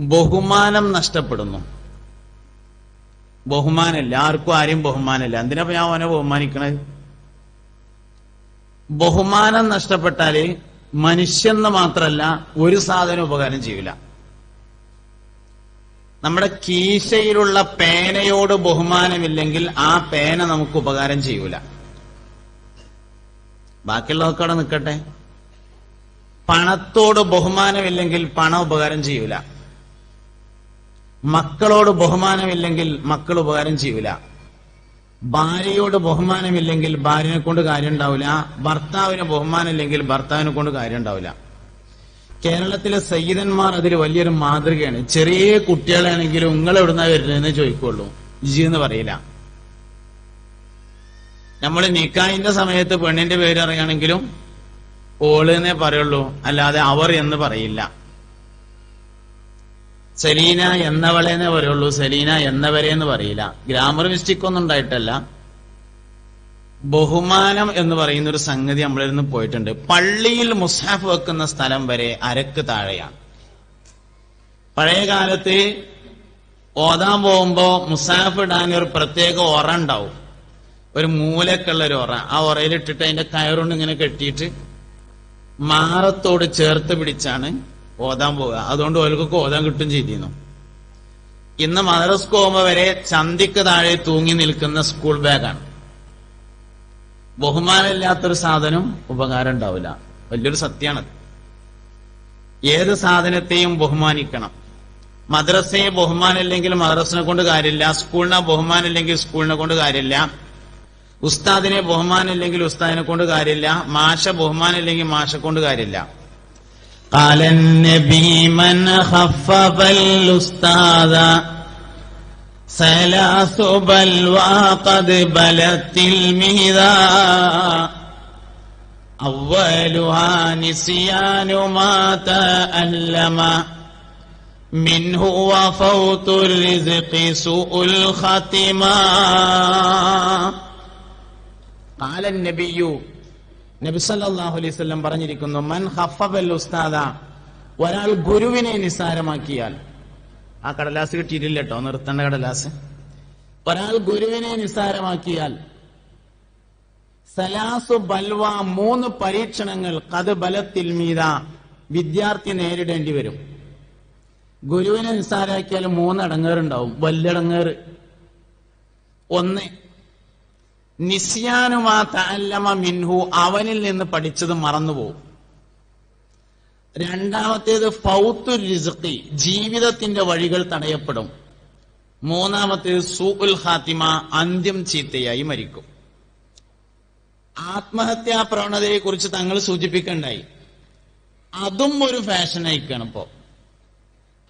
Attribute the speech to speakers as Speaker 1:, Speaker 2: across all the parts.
Speaker 1: ബഹുമാനം നഷ്ടപ്പെടുന്നു. ബഹുമാനമില്ല. ആർക്കും ആരെയും ബഹുമാനമില്ല. എന്തിനാ ഞാൻ അവനെ ബഹുമാനിക്കണത് ബഹുമാനം നഷ്ടപ്പെട്ടാൽ മനുഷ്യന്ന് മാത്രല്ല ഒരു സാധനം ഉപകാരം ചെയ്യില്ല നമ്മുടെ കീശയിലുള്ള പേനയോട് ബഹുമാനമില്ലെങ്കിൽ ആ പേന നമുക്ക് ഉപകാരം ചെയ്യൂല. ബാക്കിയുള്ളതൊക്കെ അവിടെ നിൽക്കട്ടെ. പണത്തോട് ബഹുമാനമില്ലെങ്കിൽ പണം ഉപകാരം ചെയ്യൂല. മക്കളോട് ബഹുമാനമില്ലെങ്കിൽ മക്കൾ ഉപകാരം ചെയ്യൂല. ഭാര്യയോട് ബഹുമാനമില്ലെങ്കിൽ ഭാര്യനെ കൊണ്ട് കാര്യം ഉണ്ടാവില്ല ഭർത്താവിന് ബഹുമാനമില്ലെങ്കിൽ ഭർത്താവിനെ കൊണ്ട് കാര്യം ഉണ്ടാവില്ല കേരളത്തിലെ സയ്യിദന്മാർ അതിൽ വലിയൊരു മാതൃകയാണ്. ചെറിയ കുട്ടികളാണെങ്കിലും നിങ്ങൾ എവിടുന്നാ വരുന്നതെന്ന് ചോദിക്കുള്ളൂ. ജി എന്ന് പറയില്ല. നമ്മൾ നിക്കായിന്റെ സമയത്ത് പെണ്ണിന്റെ പേര് അറിയാണെങ്കിലും ഓൾ എന്നേ പറയുള്ളൂ. അല്ലാതെ അവർ എന്ന് പറയില്ല. സെലീന എന്നവളെന്നേ പറയുള്ളൂ. സെലീന എന്നവരെ എന്ന് പറയില്ല. ഗ്രാമർ മിസ്റ്റേക്ക് ഒന്നും ഉണ്ടായിട്ടല്ല. ബഹുമാനം എന്ന് പറയുന്ന ഒരു സംഗതി നമ്മളിൽ നിന്ന് പോയിട്ടുണ്ട്. പള്ളിയിൽ മുസാഫ് വെക്കുന്ന സ്ഥലം വരെ അരക്ക് താഴെയാണ്. പഴയ കാലത്ത് ഓതാൻ പോകുമ്പോ മുസാഫ് ഇടാൻ ഒരു പ്രത്യേക ഒറ ഉണ്ടാവും. ഒരു മൂലക്കുള്ള ഒരു ഒറ. ആ ഒറയിലിട്ടിട്ട് അതിന്റെ കയറുകൊണ്ട് ഇങ്ങനെ കെട്ടിയിട്ട് മാറത്തോട് ചേർത്ത് പിടിച്ചാണ് ഓതാൻ പോവുക. അതുകൊണ്ട് ഓൽക്കൊക്കെ ഓതാൻ കിട്ടും ചെയ്തിരുന്നു ഇന്ന് മദ്രസ് കോമ വരെ ചന്തിക്ക് താഴെ തൂങ്ങി നിൽക്കുന്ന സ്കൂൾ ബാഗാണ്. ബഹുമാനമില്ലാത്തൊരു സാധനം ഉപകാരം ഉണ്ടാവില്ല. വലിയൊരു സത്യമാണ് ഏത് സാധനത്തെയും ബഹുമാനിക്കണം. മദ്രസയെ ബഹുമാനമില്ലെങ്കിൽ മദ്രസിനെ കൊണ്ട് കാര്യമില്ല. സ്കൂളിനെ ബഹുമാനമില്ലെങ്കിൽ സ്കൂളിനെ കൊണ്ട് കാര്യമില്ല. ഉസ്താദിനെ ബഹുമാനമില്ലെങ്കിൽ ഉസ്താദിനെ കൊണ്ട് കാര്യമില്ല. മാഷ ബഹുമാനമില്ലെങ്കിൽ മാഷ കൊണ്ട് കാര്യമില്ല. قال النبي من خفف الأستاذ ثلاث بلوى قد بلت المهذا أولها نسيان ما تألم. منه وفوت الرزق سوء الختمة. قال النبي നബി സല്ലല്ലാഹു അലൈഹി വസല്ലം പറഞ്ഞിരിക്കുന്നു മൻ ഖഫഫൽ ഉസ്താദ ഒരാൾ ഗുരുവിനെ നിസ്സാരമാക്കിയാൽ. ആ കടലാസ് കിട്ടിയിട്ടില്ല കേട്ടോ നിർത്തേണ്ട കടലാസ്. ഒരാൾ ഗുരുവിനെ നിസ്സാരമാക്കിയാൽ സലാസു ബൽവ മൂന്ന് പരീക്ഷണങ്ങൾ കത് ബലത്തിൽ മീത വിദ്യാർത്ഥി നേരിടേണ്ടി വരും. ഗുരുവിനെ നിസ്സാരാക്കിയാൽ മൂന്ന് അടങ്ങേറുണ്ടാവും വല്ലടങ്ങേറ്. ഒന്ന് നിസ്യാനുമാ തഅല്ലമ മിൻഹു അവനിൽ നിന്ന് പഠിച്ചത് മറന്നുപോകും. രണ്ടാമത്തേത് ഫൗത്തു റിസുഖി ജീവിതത്തിന്റെ വഴികൾ തടയപ്പെടും. മൂന്നാമത്തേത് സൂഉൽ ഹാത്തിമ അന്ത്യം ചീത്തയായി മരിക്കും. ആത്മഹത്യാ പ്രവണതയെ കുറിച്ച് തങ്ങൾ സൂചിപ്പിക്കണ്ടായി. അതും ഒരു ഫാഷൻ ആയിക്കാണ് ഇപ്പോ.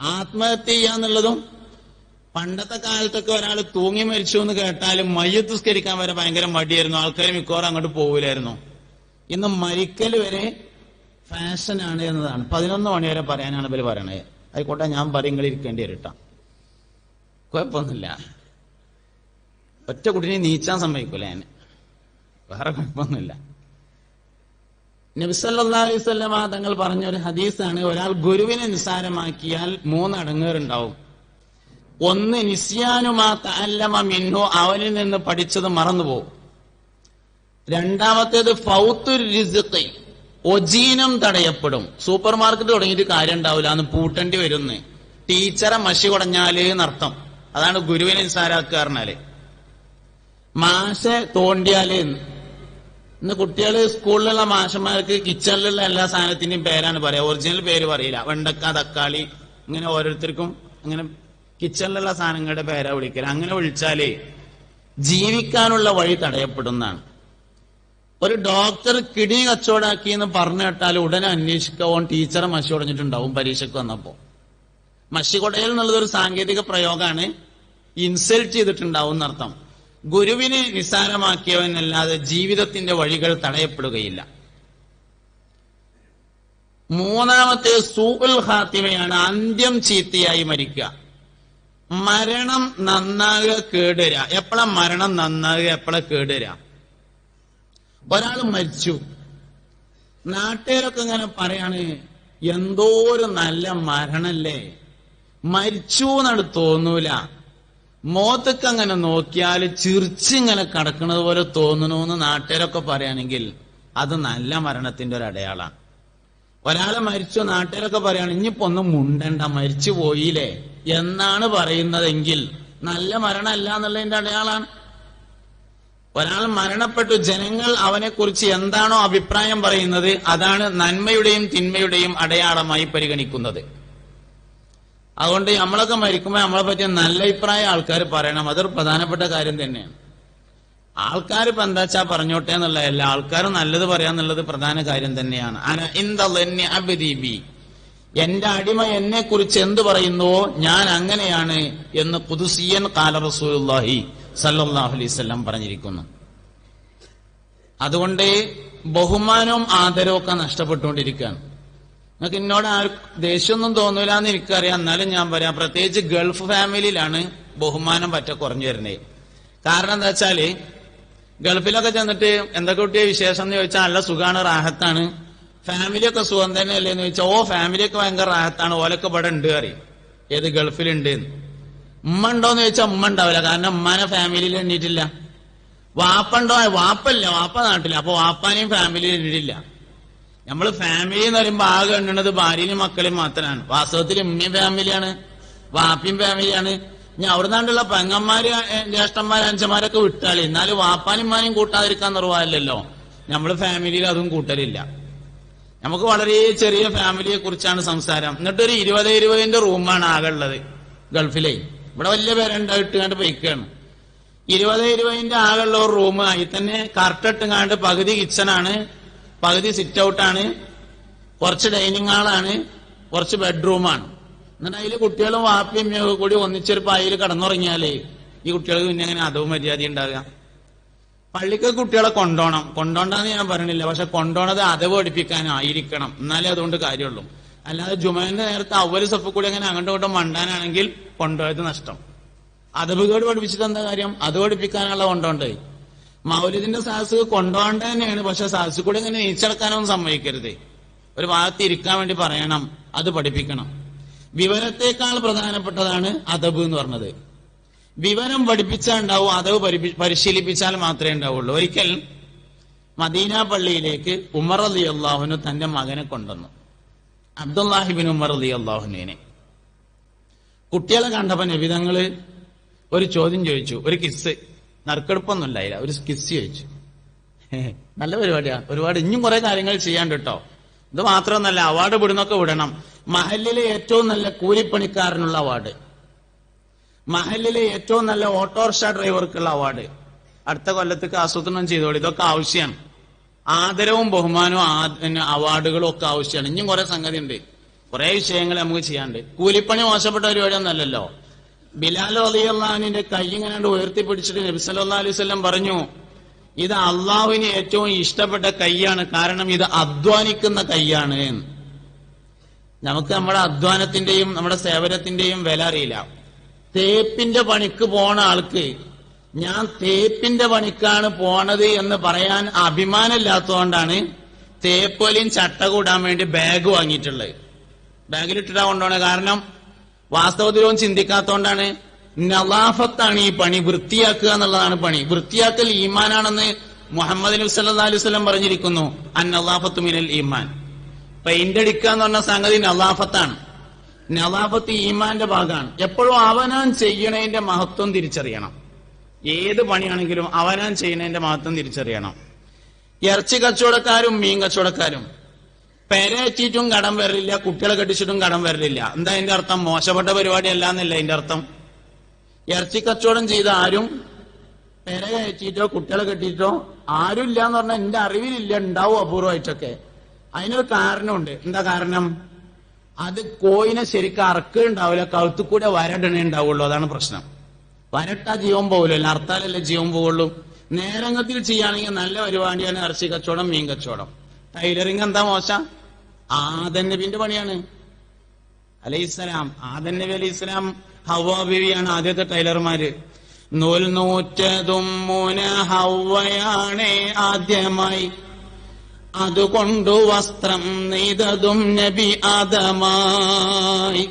Speaker 1: ആത്മഹത്യ ചെയ്യാന്നുള്ളതും പണ്ടത്തെ കാലത്തൊക്കെ ഒരാൾ തൂങ്ങി മരിച്ചു എന്ന് കേട്ടാലും മയ്യത്ത് സ്കരിക്കാൻ വരെ ഭയങ്കര മടിയായിരുന്നു. ആൾക്കാർ മിക്കവാറും അങ്ങോട്ട് പോകില്ലായിരുന്നു ഇന്ന് മരിക്കൽ വരെ ഫാഷനാണ് എന്നതാണ്. പതിനൊന്ന് മണി വരെ പറയാനാണ് ഇവർ പറയണത്. ആയിക്കോട്ടെ ഞാൻ പറയും നിങ്ങൾ ഇരിക്കേണ്ടി വരട്ടാ കുഴപ്പമൊന്നുമില്ല. ഒറ്റ കുട്ടിനെ നീച്ചാൻ സമ്മതിക്കൂല ഞാൻ വേറെ കുഴപ്പമൊന്നുമില്ല. നബിസല്ലാ തങ്ങൾ പറഞ്ഞ ഒരു ഹദീസാണ് ഒരാൾ ഗുരുവിനെ നിസ്സാരമാക്കിയാൽ മൂന്ന് അടങ്ങേറുണ്ടാവും ഒന്ന് നിസ്യാനുമാ തഅല്ലമ മിൻഹു അവനിൽ നിന്ന് പഠിച്ചത് മറന്നുപോകും. രണ്ടാമത്തേത് റിസ്ഖി ഒജീനം തടയപ്പെടും. സൂപ്പർ മാർക്കറ്റ് തുടങ്ങിയിട്ട് കാര്യം ഉണ്ടാവില്ല അന്ന് പൂട്ടേണ്ടി വരുന്നു. ടീച്ചറെ മഷി കുടഞ്ഞാൽ എന്നർത്ഥം. അതാണ് ഗുരുവിനെ നിസാരാക്കാറിനാല് മാഷ തോണ്ടിയാൽ ഇന്ന് കുട്ടികൾ സ്കൂളിലുള്ള മാഷന്മാർക്ക് കിച്ചണിലുള്ള എല്ലാ സാധനത്തിന്റെയും പേരാണ് പറയാ. ഒറിജിനൽ പേര് പറയില്ല. വെണ്ടക്ക തക്കാളി ഇങ്ങനെ ഓരോരുത്തർക്കും അങ്ങനെ കിച്ചണിലുള്ള സാധനങ്ങളുടെ പേരാ വിളിക്കൽ അങ്ങനെ വിളിച്ചാലേ ജീവിക്കാനുള്ള വഴി തടയപ്പെടുന്നതാണ്. ഒരു ഡോക്ടർ കിഡി കച്ചവടാക്കി എന്ന് പറഞ്ഞു കേട്ടാൽ ഉടനെ അന്വേഷിക്കവോൻ ടീച്ചറെ മഷി ഉടഞ്ഞിട്ടുണ്ടാവും പരീക്ഷയ്ക്ക് വന്നപ്പോ. മഷി കൊടയൽ എന്നുള്ളത് ഒരു സാങ്കേതിക പ്രയോഗമാണ് ഇൻസൾട്ട് ചെയ്തിട്ടുണ്ടാവും എന്നർത്ഥം. ഗുരുവിനെ നിസ്സാരമാക്കിയവനല്ലാതെ ജീവിതത്തിന്റെ വഴികൾ തടയപ്പെടുകയില്ല. മൂന്നാമത്തെ സൂൽ ഹാത്തിമയാണ് അന്ത്യം ചീത്തയായി മരിക്കുക. മരണം നന്നാകുക കേടുവരിക എപ്പോഴാ മരണം നന്നാകുക എപ്പോഴാ കേടുവരിക ഒരാൾ മരിച്ചു. നാട്ടുകാരൊക്കെ ഇങ്ങനെ പറയാണ് എന്തോ ഒരു നല്ല മരണല്ലേ? മരിച്ചു എന്നാണ് തോന്നൂല. മോത്തൊക്കെ അങ്ങനെ നോക്കിയാൽ ചിറിച്ചിങ്ങനെ കടക്കുന്നത് പോലെ തോന്നണമെന്ന് നാട്ടുകാരൊക്കെ പറയുകയാണെങ്കിൽ അത് നല്ല മരണത്തിന്റെ ഒരു അടയാളാണ് ഒരാളെ മരിച്ചു നാട്ടുകാരൊക്കെ പറയാണ് ഇനിയിപ്പോ ഒന്നും മുണ്ടണ്ട മരിച്ചു പോയില്ലേ? എന്നാണ് പറയുന്നതെങ്കിൽ നല്ല മരണമല്ല എന്നുള്ളതിന്റെ അടയാളാണ് ഒരാൾ മരണപ്പെട്ടു ജനങ്ങൾ അവനെക്കുറിച്ച് എന്താണോ അഭിപ്രായം പറയുന്നത് അതാണ് നന്മയുടെയും തിന്മയുടെയും അടയാളമായി പരിഗണിക്കുന്നത്. അതുകൊണ്ട് നമ്മളൊക്കെ മരിക്കുമ്പോൾ നമ്മളെ പറ്റി നല്ല അഭിപ്രായം ആൾക്കാർ പറയണം. അതൊരു പ്രധാനപ്പെട്ട കാര്യം തന്നെയാണ്. ആൾക്കാർ ഇപ്പൊ എന്താച്ചാ പറഞ്ഞോട്ടെ എന്നുള്ളതല്ല. ആൾക്കാർ നല്ലത് പറയാന്നുള്ളത് പ്രധാന കാര്യം തന്നെയാണ്. എന്റെ അടിമ എന്നെ കുറിച്ച് എന്ത് പറയുന്നുവോ ഞാൻ അങ്ങനെയാണ് എന്ന് കുതുസിയൻ കാല റസൂലുള്ളാഹി സല്ലാഹു അലൈഹി വസല്ലം പറഞ്ഞിരിക്കുന്നു. അതുകൊണ്ട് ബഹുമാനവും ആദരവും ഒക്കെ നഷ്ടപ്പെട്ടുകൊണ്ടിരിക്കുകയാണ്. നിങ്ങൾക്ക് എന്നോട് ആ ദേഷ്യമൊന്നും തോന്നൂല എന്ന് എനിക്കറിയാം. എന്നാലും ഞാൻ പറയാം പ്രത്യേകിച്ച് ഗൾഫ് ഫാമിലിയിലാണ് ബഹുമാനം പറ്റ കുറഞ്ഞു വരുന്നത് കാരണം എന്താ വെച്ചാൽ ഗൾഫിലൊക്കെ ചെന്നിട്ട് എന്തൊക്കെ കുട്ടിയെ വിശേഷം എന്ന് ചോദിച്ചാൽ നല്ല സുഖാണ് റാഹത്താണ്. ഫാമിലിയൊക്കെ സുഖം തന്നെയല്ലേ എന്ന് ചോദിച്ചാൽ ഓ ഫാമിലിയൊക്കെ ഭയങ്കര റാഹത്താണ് ഓലൊക്കെ ഇവിടെ ഉണ്ട് അറിയും ഏത് ഗൾഫിലുണ്ട് എന്ന്. ഉമ്മ ഉണ്ടോന്ന് ചോദിച്ചാൽ ഉമ്മ ഉണ്ടാവില്ല കാരണം ഉമ്മാനെ ഫാമിലിയിൽ എണ്ണീട്ടില്ല വാപ്പുണ്ടോ? വാപ്പല്ല വാപ്പ നാട്ടില്ല അപ്പൊ വാപ്പാനെയും ഫാമിലിയിൽ എണ്ണിട്ടില്ല നമ്മൾ ഫാമിലി എന്ന് പറയുമ്പോൾ ആകെ എണ്ണുന്നത് ഭാര്യയും മക്കളെയും മാത്രമാണ്. വാസ്തവത്തിൽ ഉമ്മയും ഫാമിലിയാണ് വാപ്പിയും ഫാമിലിയാണ്. ഞാൻ അവിടെ നാട്ടിലുള്ള പെങ്ങന്മാര് ജ്യേഷ്ഠന്മാര് അഞ്ചന്മാരൊക്കെ വിട്ടാളി എന്നാലും വാപ്പാനും ഉമ്മാനും കൂട്ടാതിരിക്കാൻ നിർവാഹമില്ലല്ലോ. നമ്മൾ ഫാമിലിയിൽ അതും കൂട്ടലില്ല. നമുക്ക് വളരെ ചെറിയ ഫാമിലിയെ കുറിച്ചാണ് സംസാരം. എന്നിട്ടൊരു ഇരുപത് ഇരുപതിന്റെ റൂമാണ് ആകെ ഉള്ളത്. ഗൾഫിലെ. ഇവിടെ വലിയ പേരുണ്ടായിട്ട് കണ്ട് പൈക്കാണ് ഇരുപത് ഇരുപതിന്റെ ഉള്ള ഒരു റൂം അതിൽ തന്നെ കറക്റ്റിട്ടുങ്ങാണ്ട് പകുതി കിച്ചണാണ് പകുതി സിറ്റ് ഔട്ടാണ് കുറച്ച് ഡൈനിങ് ഹാളാണ് കുറച്ച് ബെഡ്റൂമാണ് എന്നിട്ട് അതിൽ കുട്ടികളും വാപ്പിയും കൂടി ഒന്നിച്ചൊരു പായയിൽ കടന്നുറങ്ങിയാലേ ഈ കുട്ടികൾക്ക് പിന്നെ അങ്ങനെ അതവും മര്യാദ ഉണ്ടാകുക പള്ളിക്ക് കുട്ടികളെ കൊണ്ടോണം. കൊണ്ടോണ്ടെന്ന് ഞാൻ പറയണില്ല പക്ഷെ കൊണ്ടോണത് അതവ് പഠിപ്പിക്കാനായിരിക്കണം. എന്നാലേ അതുകൊണ്ട് കാര്യമുള്ളൂ. അല്ലാതെ ജുമേന്റെ നേരത്തെ അവർ സ്വപ്പ് കൂടി അങ്ങനെ അങ്ങോട്ടും ഇങ്ങോട്ടും മണ്ടാനാണെങ്കിൽ കൊണ്ടുപോയത് നഷ്ടം. അതവുകേട് പഠിപ്പിച്ചിട്ട് എന്താ കാര്യം? അത് പഠിപ്പിക്കാനുള്ള കൊണ്ടോണ്ട് മൗലിദിന്റെ സാഹസ് കൊണ്ടുപോകേണ്ട തന്നെയാണ്. പക്ഷെ സാഹസ് കൂടി അങ്ങനെ നീച്ചടക്കാനൊന്നും സമ്മതിക്കരുത്. ഒരു ഭാഗത്ത് ഇരിക്കാൻ വേണ്ടി പറയണം. അത് പഠിപ്പിക്കണം. വിവരത്തെക്കാൾ പ്രധാനപ്പെട്ടതാണ് അതബ് എന്ന് പറഞ്ഞത്. വിവരം പഠിപ്പിച്ചാൽ ഉണ്ടാവും അതവ് പരിശീലിപ്പിച്ചാൽ മാത്രമേ ഉണ്ടാവുള്ളൂ. ഒരിക്കൽ മദീന പള്ളിയിലേക്ക് ഉമർ അലി അള്ളാഹുനു തന്റെ മകനെ കൊണ്ടുവന്നു. അബ്ദുല്ലാഹിബിൻ ഉമർ അലി അള്ളാഹുനെ കുട്ടികളെ കണ്ടപ്പോ നബിതങ്ങൾ ഒരു ചോദ്യം ചോദിച്ചു. ഒരു കിസ് നറുക്കെടുപ്പൊന്നും ഉണ്ടായില്ല ഒരു കിസ് ചോദിച്ചു. നല്ല പരിപാടിയാ. ഒരുപാട് ഇനിയും കുറെ കാര്യങ്ങൾ ചെയ്യാണ്ട് കേട്ടോ ഇത് മാത്രമൊന്നല്ല അവാർഡ് വിടുന്നൊക്കെ വിടണം. മഹലിലെ ഏറ്റവും നല്ല കൂലിപ്പണിക്കാരനുള്ള അവാർഡ്. മഹലിലെ ഏറ്റവും നല്ല ഓട്ടോറിക്ഷ ഡ്രൈവർക്കുള്ള അവാർഡ്. അടുത്ത കൊല്ലത്തേക്ക് ആസൂത്രണം ചെയ്തോളൂ. ഇതൊക്കെ ആവശ്യമാണ് ആദരവും ബഹുമാനവും അവാർഡുകളും ഒക്കെ ആവശ്യമാണ് ഇനിയും കുറെ സംഗതി ഉണ്ട് കുറെ വിഷയങ്ങൾ നമുക്ക് ചെയ്യാണ്ട് കൂലിപ്പണി മോശപ്പെട്ട പരിപാടിയൊന്നല്ലല്ലോ ബിലാൽ അള്ളഹാനിന്റെ കൈ ഇങ്ങനെ ഉയർത്തി പിടിച്ചിട്ട് നബി സല്ലല്ലാഹു അലൈഹി വസല്ലം പറഞ്ഞു ഇത് അള്ളാഹുവിന് ഏറ്റവും ഇഷ്ടപ്പെട്ട കൈയാണ്. കാരണം ഇത് അധ്വാനിക്കുന്ന കൈയാണ്. നമുക്ക് നമ്മുടെ അധ്വാനത്തിന്റെയും നമ്മുടെ സേവനത്തിന്റെയും വില അറിയില്ല. തേപ്പിന്റെ പണിക്ക് പോണ ആൾക്ക് ഞാൻ തേപ്പിന്റെ പണിക്കാണ് പോണത് എന്ന് പറയാൻ അഭിമാനമില്ലാത്തതുകൊണ്ടാണ് തേപ്പൊലിയും ചട്ട കൂടാൻ വേണ്ടി ബാഗ് വാങ്ങിയിട്ടുള്ളത്. ബാഗിലിട്ടിട്ടാ കൊണ്ടാണ് കാരണം വാസ്തവത്തിൽ ഒന്നും ചിന്തിക്കാത്തോണ്ടാണ് നവാഫത്താണ് ഈ പണി വൃത്തിയാക്കുക എന്നുള്ളതാണ് പണി. വൃത്തിയാക്കൽ ഈമാനാണെന്ന് മുഹമ്മദ് നബി സല്ലല്ലാഹു അലൈഹി വസല്ലം പറഞ്ഞിരിക്കുന്നു. അൻ നലാഫത്തു മിനൽ ഈമാൻ. പെയിന്റ് അടിക്കുക എന്ന് പറഞ്ഞ സംഗതി നലാഫത്താണ് നലാഫത്ത് ഈമാന്റെ ഭാഗമാണ്. എപ്പോഴും അവനാൻ ചെയ്യണതിന്റെ മഹത്വം തിരിച്ചറിയണം. ഏത് പണിയാണെങ്കിലും അവനാൻ ചെയ്യുന്നതിന്റെ മഹത്വം തിരിച്ചറിയണം. ഇറച്ചി കച്ചവടക്കാരും മീൻ കച്ചവടക്കാരും പെരയറ്റിയിട്ടും കടം വരില്ല കുട്ടികളെ കെട്ടിച്ചിട്ടും കടം വരില്ല എന്താ അതിന്റെ അർത്ഥം? മോശപ്പെട്ട പരിപാടി അല്ല എന്നല്ല അതിന്റെ അർത്ഥം. ഇറച്ചി കച്ചവടം ചെയ്ത ആരും പെര കയറ്റിയിട്ടോ കുട്ടികളെ കെട്ടിയിട്ടോ ആരും ഇല്ല എന്ന് പറഞ്ഞാൽ എന്റെ അറിവിലില്ല ഉണ്ടാവും അപൂർവമായിട്ടൊക്കെ. അതിനൊരു കാരണമുണ്ട്. എന്താ കാരണം? അത് കോയിനെ ശരിക്കും അറക്കുണ്ടാവില്ല കഴുത്തു കൂടെ വരടണേ ഉണ്ടാവുള്ളൂ. അതാണ് പ്രശ്നം. വരട്ടാ ജീവൻ പോകില്ല അർത്താലല്ലേ ജീവൻ പോവുള്ളൂ. നേരങ്ങത്തിൽ ചെയ്യുകയാണെങ്കിൽ നല്ല പരിപാടിയാണ് ഇറച്ചി കച്ചവടം മീൻ കച്ചവടം. ടൈലറിങ് എന്താ മോശ? ആദൻ നബിന്റെ പണിയാണ് അലൈഹിസ്സലാം ആദൻ നബി അലൈഹിസ്സലാം ഹവ്വ ബീവിയാണ് ആദ്യത്തെ ടൈലർമാര്. നൂൽ നൂറ്റതും മൂന ഹവയാണ് ആദ്യമായി. അതുകൊണ്ടു വസ്ത്രം നെയ്തതും നബി ആദമായി.